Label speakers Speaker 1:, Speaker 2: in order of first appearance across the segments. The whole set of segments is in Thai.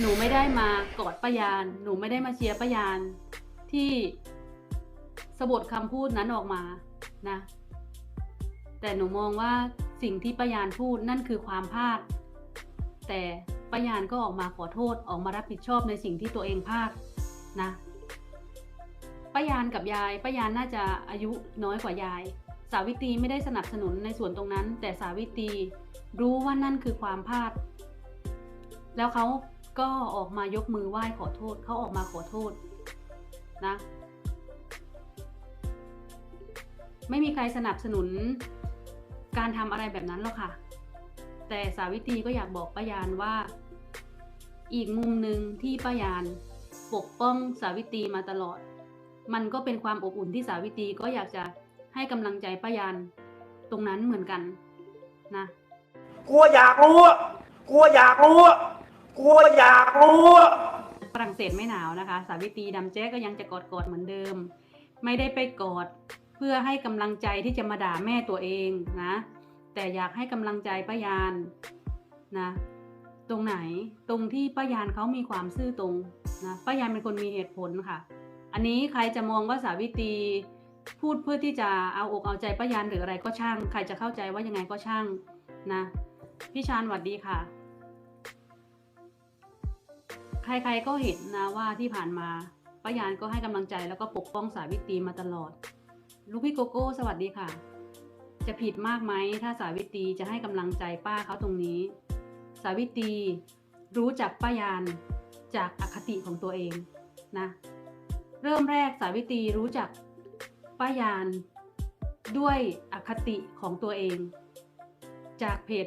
Speaker 1: หนูไม่ได้มากอดป้ายาน หนูไม่ได้มาเชียร์ป้ายานที่สะบดคำพูดนั้นออกมานะ แต่หนูมองว่าสิ่งที่ป้ายานพูดนั่นคือความพลาด แต่ป้ายานก็ออกมาขอโทษออกมารับผิดชอบในสิ่งที่ตัวเองพลาดนะป้ายานกับยายป้ายานน่าจะอายุน้อยกว่ายาย สาวิตรีไม่ได้สนับสนุนในส่วนตรงนั้น แต่สาวิตรีรู้ว่านั่นคือความพลาด แล้วเขา ก็ออกมายกมือไหว้ขอโทษเขาออกมาขอโทษนะ ไม่มีใครสนับสนุนการทำอะไรแบบนั้นหรอกค่ะ แต่สาวิตรีก็อยากบอกป้ายานว่า อีกมุมหนึ่งที่ป้ายานปกป้องสาวิตรีมาตลอด มันก็เป็นความอบอุ่นที่สาวิตรีก็อยากจะให้กำลังใจป้ายานตรงนั้นเหมือนกันนะ
Speaker 2: กลัวอยากรู้กลัวอยากรู้ กลัวอยากรู้อะ
Speaker 1: ฝรั่งเศสไม่หนาวนะคะ สาวิตรีดำแจ๊กก็ยังจะกอดกอดเหมือนเดิม ไม่ได้ไปกอด เพื่อให้กำลังใจที่จะมาด่าแม่ตัวเองนะ แต่อยากให้กำลังใจป้ายานนะ ตรงไหนตรงที่ป้ายานเขามีความซื่อตรงนะป้ายานเป็นคนมีเหตุผลค่ะ อันนี้ใครจะมองว่าสาวิตรีพูดเพื่อที่จะเอาอกเอาใจป้ายานหรืออะไรก็ช่าง ใครจะเข้าใจว่ายังไงก็ช่างนะ พี่ชานหวัดดีค่ะ ใครๆก็เห็นนะว่าที่ผ่านมาป้ายานก็ให้กำลังใจแล้วก็ปกป้องสาวิตรีมาตลอด ลูกพี่โกโก้สวัสดีค่ะ จะผิดมากไหมถ้าสาวิตรีจะให้กำลังใจป้าเขาตรงนี้ สาวิตรีรู้จักป้ายานจากอคติของตัวเองนะ เริ่มแรกสาวิตรีรู้จักป้ายานด้วยอคติของตัวเอง จากเพจ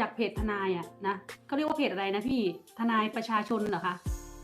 Speaker 1: จากเพจทนายอะนะเขาเรียกว่าเพจอะไรนะพี่ทนายประชาชนเหรอคะ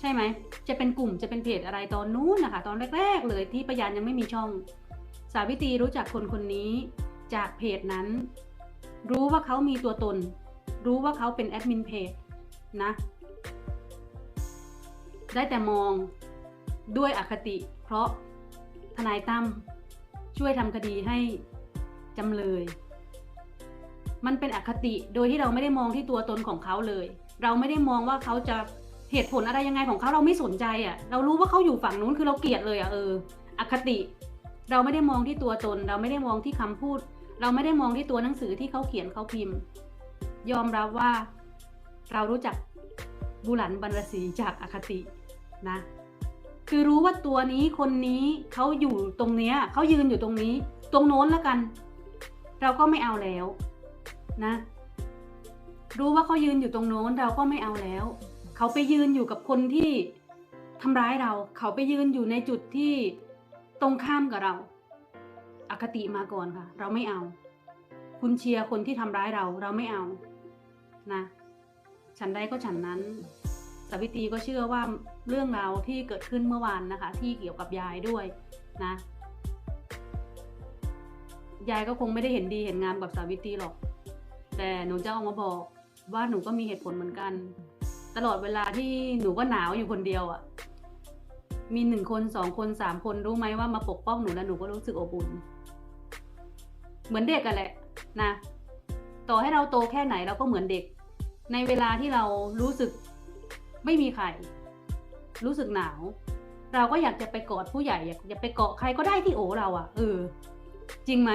Speaker 1: ใช่ไหมจะเป็นกลุ่มจะเป็นเพจอะไรตอนนู้นนะคะ ตอนแรก ๆ เลยที่ปยานยังไม่มีช่อง สาวิตรีรู้จักคนคนนี้ จากเพจนั้น รู้ว่าเขามีตัวตน รู้ว่าเขาเป็นแอดมินเพจนะได้แต่มองด้วยอคติ เพราะทนายตั้มช่วยทำคดีให้จำเลย มันเป็นอคติโดยที่เราไม่ได้มองที่ตัวตนของเขาเลย เราไม่ได้มองว่าเขาจะเหตุผลอะไรยังไงของเขาเราไม่สนใจอะ่ะ เรารู้ว่าเขาอยู่ฝั่งนู้นคือเราเกลียดเลยอะ่ะเออ อคติ เราไม่ได้มองที่ตัวตน เราไม่ได้มองที่คำพูด เราไม่ได้มองที่ตัวหนังสือที่เขาเขียนเขาพิมพ์ ยอมรับว่า เรารู้จักบุหลันบรรณศรีจากอคตินะคือรู้ว่าตัวนี้คนนี้เขาอยู่ตรงเนี้ยเขายืนอยู่ตรงนี้ ตรงโน้นแล้วกัน เราก็ไม่เอาแล้ว นะ รู้ว่าเขายืนอยู่ตรงโน้นเราก็ไม่เอาแล้ว เขาไปยืนอยู่กับคนที่ทำร้ายเรา เขาไปยืนอยู่ในจุดที่ตรงข้ามกับเรา อคติมาก่อนค่ะ เราไม่เอา คุณเชียร์คนที่ทำร้ายเราเราไม่เอานะฉันใดก็ฉันนั้นสวิตีก็เชื่อว่าเรื่องราวที่เกิดขึ้นเมื่อวานนะคะ ที่เกี่ยวกับยายด้วยนะยายก็คงไม่ได้เห็นดีเห็นงามกับสาวิตรีหรอก แต่หนูจะออกมาบอกว่าหนูก็มีเหตุผลเหมือนกัน ตลอดเวลาที่หนูก็หนาวอยู่คนเดียวอะ่ะ มีหนึ่งคนสองคนสามคนรู้ไหมว่ามาปกป้องหนูแล้วหนูก็รู้สึกอบอุ่น เหมือนเด็กกันแหละนะ ต่อให้เราโตแค่ไหนเราก็เหมือนเด็ก ในเวลาที่เรารู้สึกไม่มีใคร รู้สึกหนาว เราก็อยากจะไปกอดผู้ใหญ่อยากจะไปเกาะใครก็ได้ที่โอเราอะ่ะเออจริงไหม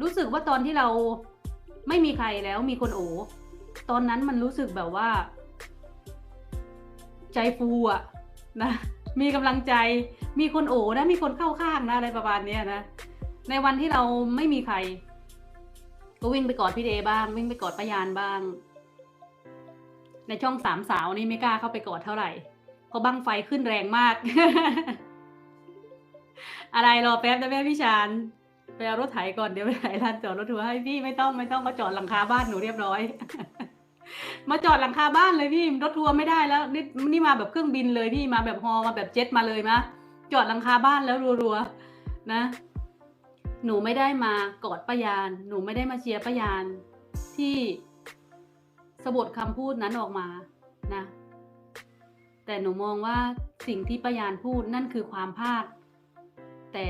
Speaker 1: รู้สึกว่าตอนที่เราไม่มีใครแล้วมีคนโอตอนนั้นมันรู้สึกแบบว่า ใจฟูอะนะมีกำลังใจ มีคนโอนะมีคนเข้าข้างนะอะไรประมาณนี้นะในวันที่เราไม่มีใคร ก็วิ่งไปกอดพี่เดบ้าง วิ่งไปกอดปยานบ้าง ในช่องสามสาวนี่ไม่กล้าเข้าไปกอดเท่าไหร่เพราะบั้งไฟขึ้นแรงมาก อะไรรอแป๊บนะแม่พี่ชาน ไปเอารถไถก่อนเดี๋ยวไปไถร้านจอดรถทัวร์ให้พี่ไม่ต้องไม่ต้องมาจอดหลังคาบ้านหนูเรียบร้อย มาจอดหลังคาบ้านเลยพี่รถทัวร์ไม่ได้แล้วนี่นี่มาแบบเครื่องบินเลยพี่มาแบบฮอมาแบบเจ็ตมาเลยมะจอดหลังคาบ้านแล้วรัวๆนะ หนูไม่ได้มากอดป้ายาน หนูไม่ได้มาเชียร์ป้ายานที่สะบดคำพูดนั้นออกมานะ แต่หนูมองว่าสิ่งที่ป้ายานพูดนั่นคือความพลาด แต่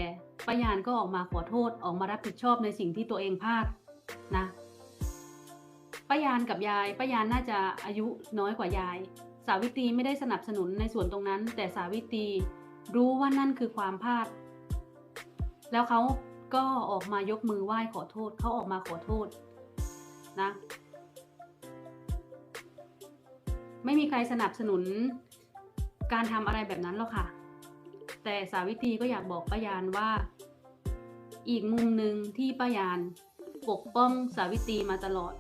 Speaker 1: ป้ายานก็ออกมาขอโทษออกมารับผิดชอบในสิ่งที่ตัวเองพลาดนะป้ายานกับยายป้ายานน่าจะอายุน้อยกว่ายาย สาวิตรีไม่ได้สนับสนุนในส่วนตรงนั้น แต่สาวิตรีรู้ว่านั่นคือความพลาด แล้วเขาก็ออกมายกมือไหว้ขอโทษเขาออกมาขอโทษนะไม่มีใครสนับสนุนการทำอะไรแบบนั้นหรอกค่ะ แต่สาวิตรีก็อยากบอกป้ายานว่า อีกมุมหนึ่งที่ป้ายานปกป้องสาวิตรีมาตลอด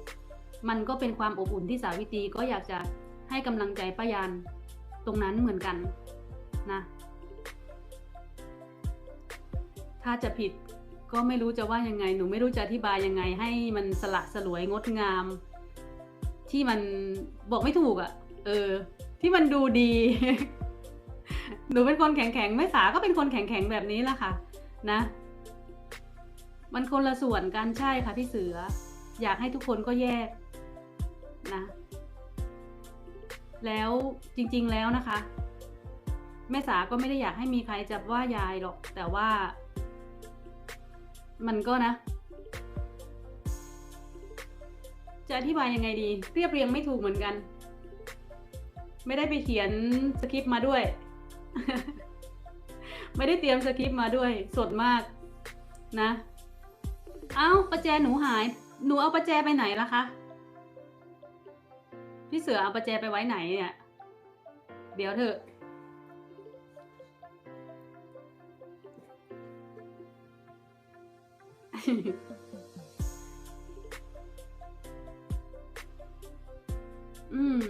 Speaker 1: มันก็เป็นความอบอุ่นที่สาวิตรีก็อยากจะให้กำลังใจป้ายานตรงนั้นเหมือนกันนะถ้าจะผิดก็ไม่รู้จะว่ายังไง หนูไม่รู้จะอธิบายยังไง ให้มันสละสลวยงดงาม ที่มันบอกไม่ถูกอะ่ะ เออ ที่มันดูดี หนูเป็นคนแข็งแข็งๆแม่สาก็เป็นคนแข็งแข็งแบบนี้แหละค่ะ นะ มันคนละส่วนกันใช่ค่ะพี่เสือ อยากให้ทุกคนก็แยกนะ แล้วจริง ๆแล้วนะคะ แม่สาก็ไม่ได้อยากให้มีใครจับว่ายายหรอก แต่ว่า มันก็นะจะอธิบายยังไงดี เรียบเรียงไม่ถูกเหมือนกัน ไม่ได้ไปเขียนสคริปต์มาด้วย ไม่ได้เตรียมสคริปต์มาด้วยสดมากนะ เอ้าประแจหนูหาย หนูเอาประแจไปไหนล่ะคะ พี่เสือเอาประแจไปไว้ไหนเนี่ย เดี๋ยวเถอะ อืม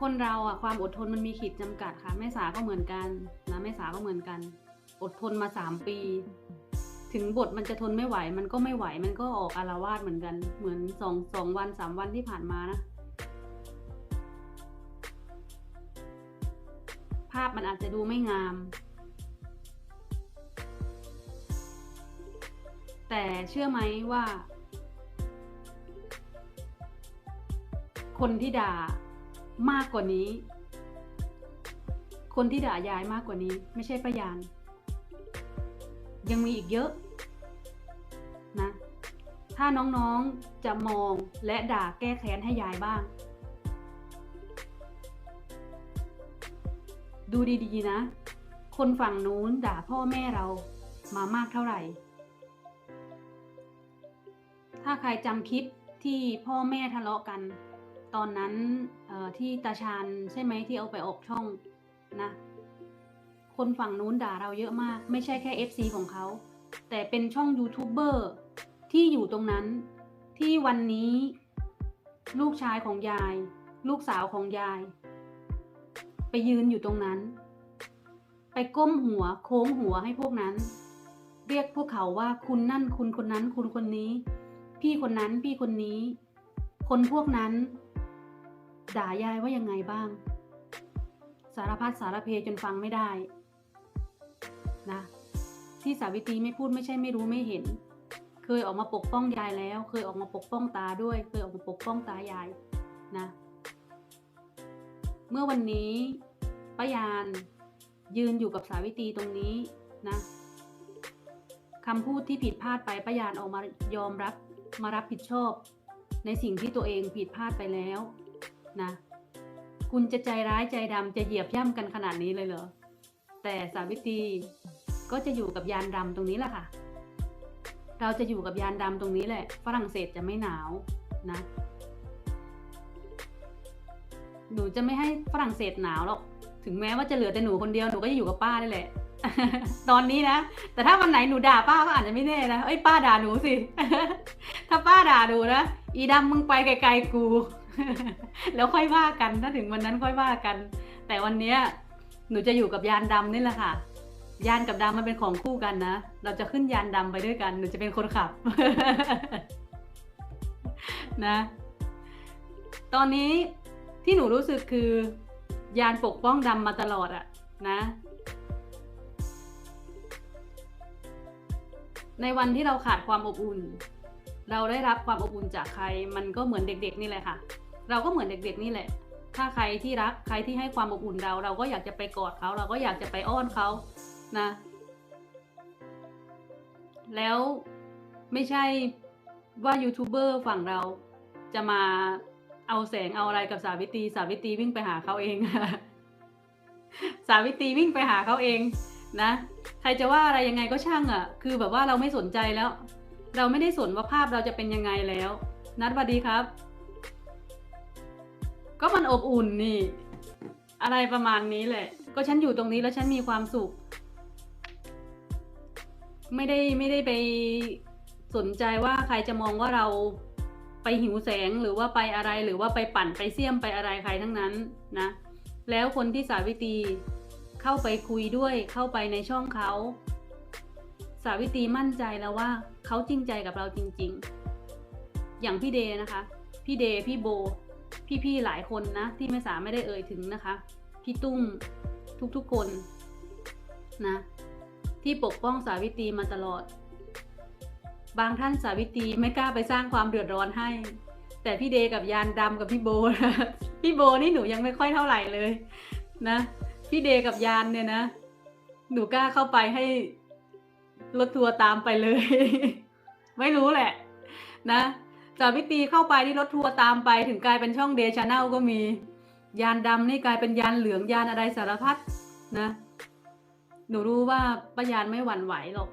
Speaker 1: คนเราอะความอดทนมันมีขีดจำกัดค่ะแม่สาก็เหมือนกันนะแม่สาก็เหมือนกัน อดทนมาสามปี ถึงบทมันจะทนไม่ไหว มันก็ไม่ไหวมันก็ออกอารวาสเหมือนกัน เหมือนสองสองวันสามวันที่ผ่านมานะภาพมันอาจจะดูไม่งาม แต่เชื่อไหมว่า คนที่ด่า มากกว่านี้ คนที่ด่ายายมากกว่านี้ ไม่ใช่ประยาน ยังมีอีกเยอะนะ ถ้าน้องๆจะมองและด่าแก้แค้นให้ยายบ้าง ดูดีๆนะ คนฝั่งนู้นด่าพ่อแม่เรามามากเท่าไหร่ ถ้าใครจำคลิปที่พ่อแม่ทะเลาะกัน ตอนนั้นที่ตาชานใช่ไหมที่เอาไปออกช่องนะ คนฝั่งนู้นด่าเราเยอะมาก ไม่ใช่แค่ FC ของเขา แต่เป็นช่องยูทูบเบอร์ที่อยู่ตรงนั้นที่วันนี้ ลูกชายของยาย ลูกสาวของยาย ไปยืนอยู่ตรงนั้น ไปก้มหัวโค้งหัวให้พวกนั้น เรียกพวกเขาว่าคุณนั่นคุณคนนั้นคุณคนนี้ พี่คนนั้นพี่คนนี้ คนพวกนั้น ด่ายายว่ายังไงบ้าง สารพัดสารเพจนฟังไม่ได้นะที่สาวิตรีไม่พูดไม่ใช่ไม่รู้ไม่เห็น เคยออกมาปกป้องยายแล้ว เคยออกมาปกป้องตาด้วย เคยออกมาปกป้องตายายนะ เมื่อวันนี้ป้ายานยืนอยู่กับสาวิตรีตรงนี้นะคำพูดที่ผิดพลาดไปป้ายานออกมายอมรับมารับผิดชอบ ในสิ่งที่ตัวเองผิดพลาดไปแล้ว นะ คุณจะใจร้ายใจดำจะเหยียบย่ำกันขนาดนี้เลยเหรอ แต่สาวิตรีก็จะอยู่กับยานดำตรงนี้แหละค่ะ เราจะอยู่กับยานดำตรงนี้แหละ ฝรั่งเศสจะไม่หนาวนะ หนูจะไม่ให้ฝรั่งเศสหนาวหรอก ถึงแม้ว่าจะเหลือแต่หนูคนเดียว หนูก็จะอยู่กับป้าได้แหละ ตอนนี้นะ แต่ถ้าวันไหนหนูด่าป้าก็อาจจะไม่แน่นะ เอ้ยป้าด่าหนูสิ ถ้าป้าด่าหนูนะ อีดำมึงไปไกลๆกู แล้วค่อยว่ากันถ้าถึงวันนั้นค่อยว่ากัน แต่วันเนี้ยหนูจะอยู่กับยานดำนี่แหละค่ะ ยานกับดำมันเป็นของคู่กันนะ เราจะขึ้นยานดำไปด้วยกัน หนูจะเป็นคนขับ นะ ตอนนี้ที่หนูรู้สึกคือยานปกป้องดำมาตลอดอะนะ ในวันที่เราขาดความอบอุ่น เราได้รับความอบอุ่นจากใคร มันก็เหมือนเด็กๆนี่แหละค่ะ เราก็เหมือนเด็กๆนี่แหละ ถ้าใครที่รักใครที่ให้ความอบอุ่นเรา เราก็อยากจะไปกอดเขา เราก็อยากจะไปอ้อนเขานะ แล้วไม่ใช่ว่ายูทูบเบอร์ฝั่งเราจะมาเอาแสงเอาอะไรกับสาวิตรีสาวิตรีวิ่งไปหาเขาเอง สาวิตรีวิ่งไปหาเขาเองนะ ใครจะว่าอะไรยังไงก็ช่างอะ่ะ คือแบบว่าเราไม่สนใจแล้ว เราไม่ได้สนว่าภาพเราจะเป็นยังไงแล้ว นัดสวัสดีครับ ก็มันอบอุ่นนี่ อะไรประมาณนี้แหละ ก็ฉันอยู่ตรงนี้แล้วฉันมีความสุข ไม่ได้ไม่ได้ไปสนใจว่าใครจะมองว่าเราไปหิวแสงหรือว่าไปอะไรหรือว่าไปปั่นไปเสี่ยมไปอะไรใครทั้งนั้นนะ แล้วคนที่สาวิตรีเข้าไปคุยด้วยเข้าไปในช่องเขา สาวิตรีมั่นใจแล้วว่าเขาจริงใจกับเราจริง ๆ อย่างพี่เดนะคะ พี่เดพี่โบ พี่ๆหลายคนนะ ที่ไม่สาไม่ได้เอ่ยถึงนะคะ พี่ตุ้มทุกๆคนนะ ที่ปกป้องสาวิตรีมาตลอด บางท่านสาวิตรีไม่กล้าไปสร้างความเดือดร้อนให้ แต่พี่เดกับยานดำกับพี่โบนะพี่โบนี่หนูยังไม่ค่อยเท่าไหร่เลยนะ พี่เดกับยานเนี่ยนะ หนูกล้าเข้าไปให้รถทัวร์ตามไปเลย ไม่รู้แหละ นะ สาวิตรีเข้าไปที่รถทัวร์ตามไปถึงกลายเป็นช่องเดชาแนลก็มี ยานดำนี่กลายเป็นยานเหลืองยานอะไรสารพัดนะ หนูรู้ว่าป้ายานไม่หวั่นไหวหรอก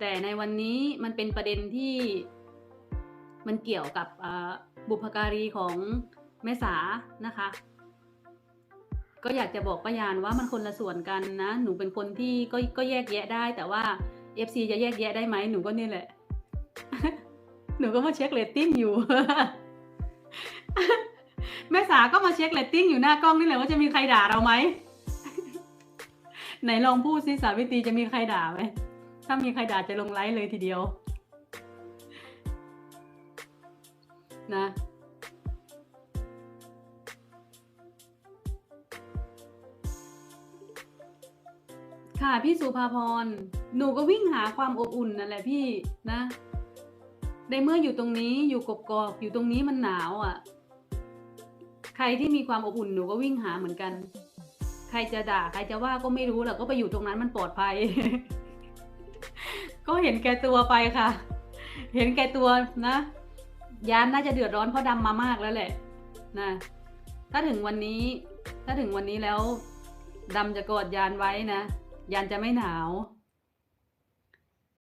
Speaker 1: แต่ในวันนี้มันเป็นประเด็นที่มันเกี่ยวกับบุพการีของแม่สานะคะ ก็อยากจะบอกป้ายานว่ามันคนละส่วนกันนะ หนูเป็นคนที่ก็ก็แยกแยะได้ แต่ว่า FC จะแยกแยะได้ไหมหนูก็นี่แหละ นูก็มาเช็คเรตติ้งอยู่ แม่สาก็มาเช็คเรตติ้งอยู่หน้ากล้องนี่แหละว่าจะมีใครด่าเราไหม ไหนลองพูดสิสาวิตรีจะมีใครด่าไหม ถ้ามีใครด่าจะลงไลฟ์เลยทีเดียว นะค่ะพี่สุภาพร หนูก็วิ่งหาความอบอุ่นนั่นแหละพี่นะ ในเมื่ออยู่ตรงนี้อยู่กกอกอยู่ตรงนี้มันหนาวอะ่ะ ใครที่มีความอบอุ่นหนูก็วิ่งหาเหมือนกัน ใครจะด่า ใครจะว่าก็ไม่รู้แหละก็ไปอยู่ตรงนั้นมันปลอดภัย ก็เห็นแก่ตัวไปค่ะ เห็นแก่ตัวนะยานน่าจะเดือดร้อนเพราะดำมามากแล้วแหละนะถ้าถึงวันนี้ ถ้าถึงวันนี้แล้วดำจะกอดยานไว้นะ ยานจะไม่หนาว